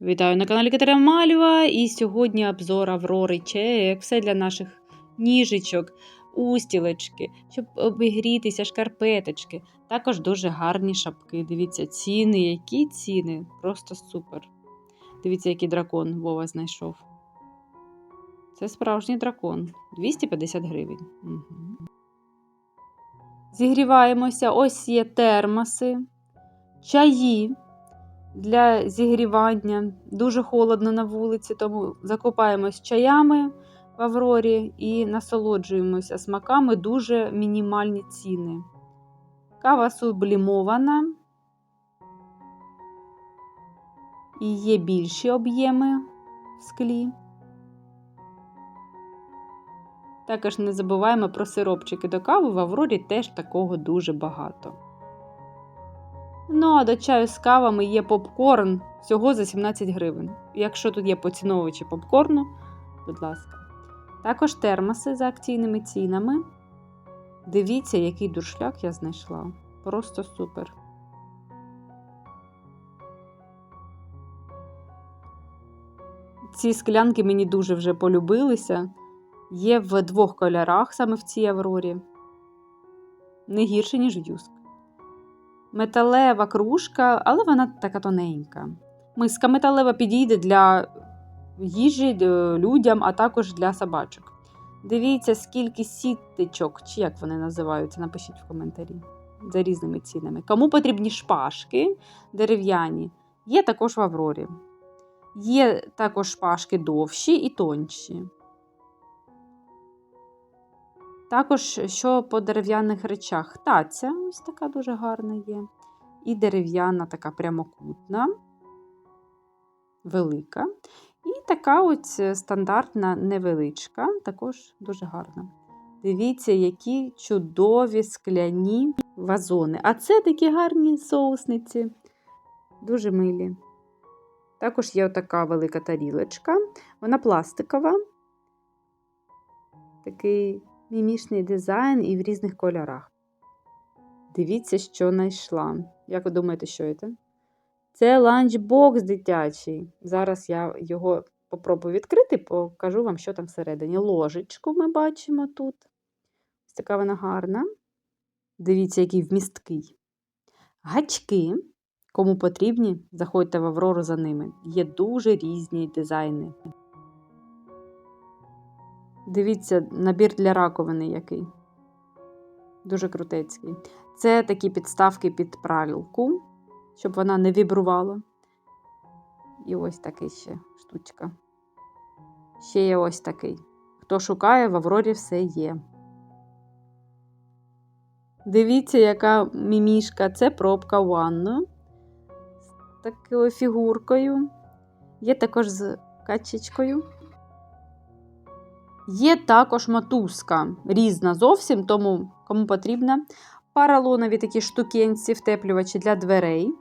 Вітаю на каналі Катерина Мальва. І сьогодні обзор Аврори Чек. Все для наших ніжечок, устілечки, щоб обігрітися, шкарпеточки. Також дуже гарні шапки. Дивіться, ціни, які ціни. Просто супер. Дивіться, який дракон Вова знайшов. Це справжній дракон. 250 гривень. Угу. Зігріваємося. Ось є термоси, чаї для зігрівання. Дуже холодно на вулиці, тому закопаємось чаями в Аврорі і насолоджуємося смаками дуже мінімальні ціни. Кава сублімована. І є більші об'єми в склі. Також не забуваємо про сиропчики до кави, в Аврорі теж такого дуже багато. Ну, а до чаю з кавами є попкорн всього за 17 гривень. Якщо тут є поціновувачі попкорну, будь ласка. Також термоси за акційними цінами. Дивіться, який дуршляк я знайшла. Просто супер. Ці склянки мені дуже вже полюбилися. Є в двох кольорах саме в цій аврорі. Не гірше, ніж юск. Металева кружка, але вона така тоненька. Миска металева підійде для їжі людям, а також для собачок. Дивіться, скільки сіточок, чи як вони називаються, напишіть в коментарі за різними цінами. Кому потрібні шпажки дерев'яні, є також в Аврорі. Є також шпажки довші і тонші. Також, що по дерев'яних речах, таця, ось така дуже гарна є. І дерев'яна, така прямокутна, велика. І така ось стандартна невеличка, також дуже гарна. Дивіться, які чудові скляні вазони. А це такі гарні соусниці, дуже милі. Також є отака велика тарілочка, вона пластикова. Такий мімішний дизайн і в різних кольорах. Дивіться, що знайшла. Як ви думаєте, що це? Це ланчбокс дитячий. Зараз я його попробую відкрити, покажу вам, що там всередині. Ложечку ми бачимо тут. Ось така вона гарна. Дивіться, який вмісткий. Гачки, кому потрібні, заходьте в Аврору за ними. Є дуже різні дизайни. Дивіться, набір для раковини який. Дуже крутецький. Це такі підставки під пралілку, щоб вона не вібрувала. І ось такий ще штучка. Ще є ось такий. Хто шукає, в Аврорі все є. Дивіться, яка мімішка. Це пробка ванну з такою фігуркою. Є також з качечкою. Є також мотузка, різна зовсім, тому кому потрібна. Паралонові такі штукенці, втеплювачі для дверей.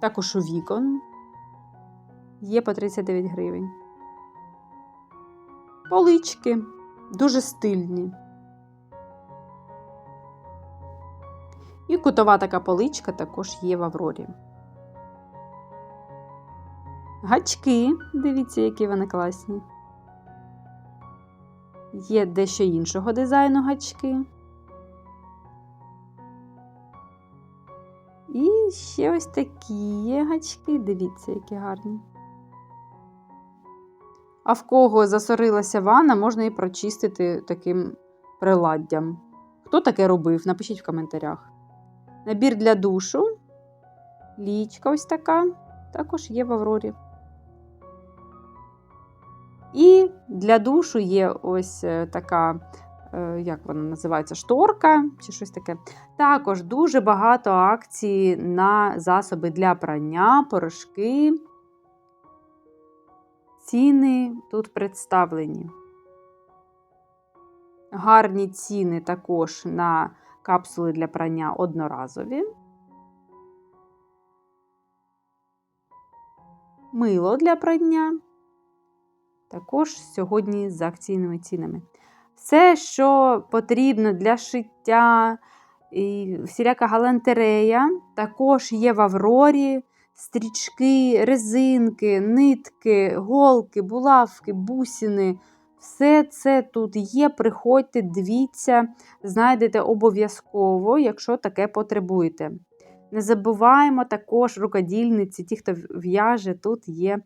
Також у вікон. Є по 39 гривень. Полички дуже стильні. І кутова така поличка також є в Аврорі. Гачки, дивіться, які вони класні. Є дещо іншого дизайну гачки. І ще ось такі є гачки, дивіться, які гарні. А в кого засорилася ванна, можна і прочистити таким приладдям. Хто таке робив? Напишіть в коментарях. Набір для душу. Лічка ось така, також є в Аврорі. І для душу є ось е, така, е, як вона називається, шторка чи щось таке. Також дуже багато акцій на засоби для прання, порошки. Ціни тут представлені. Гарні ціни також на капсули для прання одноразові. Мило для прання також сьогодні з акційними цінами. Все, що потрібно для шиття, і всіляка галантерея, також є в Аврорі стрічки, резинки, нитки, голки, булавки, бусини. Все це тут є. Приходьте, дивіться, знайдете обов'язково, якщо таке потребуєте. Не забуваємо також рукодільниці, ті, хто в'яже, тут є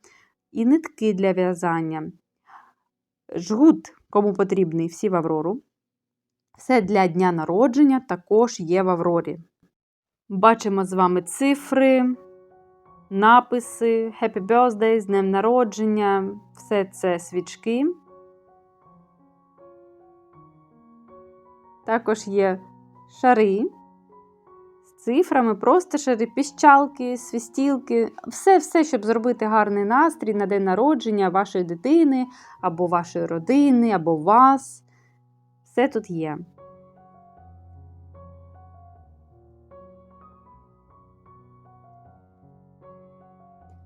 і нитки для в'язання. Жгут, кому потрібний, всі в Аврору. Все для дня народження також є в Аврорі. Бачимо з вами цифри, написи, Happy Birthday, з днем народження, все це свічки. Також є шари цифрами, просто шари, піщалки, свістілки, все-все, щоб зробити гарний настрій на день народження вашої дитини, або вашої родини, або вас. Все тут є.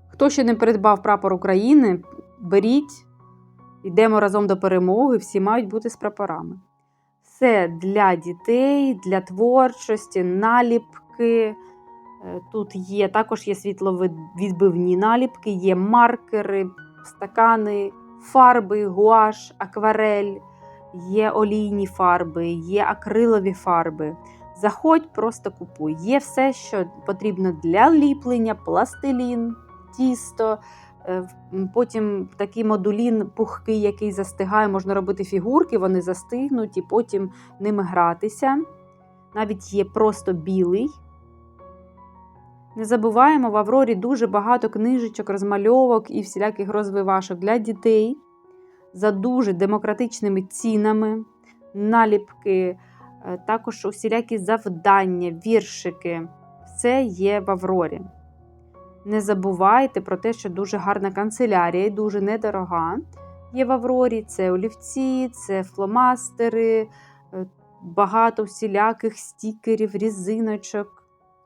Хто ще не придбав прапор України, беріть, йдемо разом до перемоги, всі мають бути з прапорами. Все для дітей, для творчості, наліпки. Е, Тут є, також є світловідбивні наліпки, є маркери, стакани, фарби, гуаш, акварель, є олійні фарби, є акрилові фарби. Заходь, просто купуй. Є все, що потрібно для ліплення, пластилін, тісто. Е, Потім такий модулін пухкий, який застигає, можна робити фігурки, вони застигнуть і потім ними гратися. Навіть є просто білий. Не забуваємо, в Аврорі дуже багато книжечок, розмальовок і всіляких розвивашок для дітей за дуже демократичними цінами, наліпки, е, також усілякі завдання, віршики. Все є в Аврорі. Не забувайте про те, що дуже гарна канцелярія і дуже недорога. Є в Аврорі це олівці, це фломастери, е, багато всіляких стікерів, різиночок,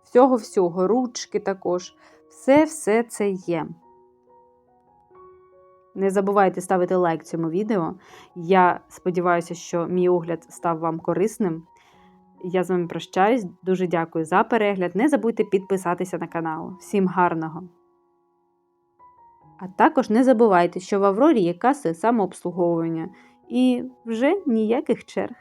всього-всього, ручки також. Все-все це є. Не забувайте ставити лайк цьому відео. Я сподіваюся, що мій огляд став вам корисним. Я з вами прощаюсь. Дуже дякую за перегляд. Не забудьте підписатися на канал. Всім гарного! А також не забувайте, що в Аврорі є каси самообслуговування і вже ніяких черг.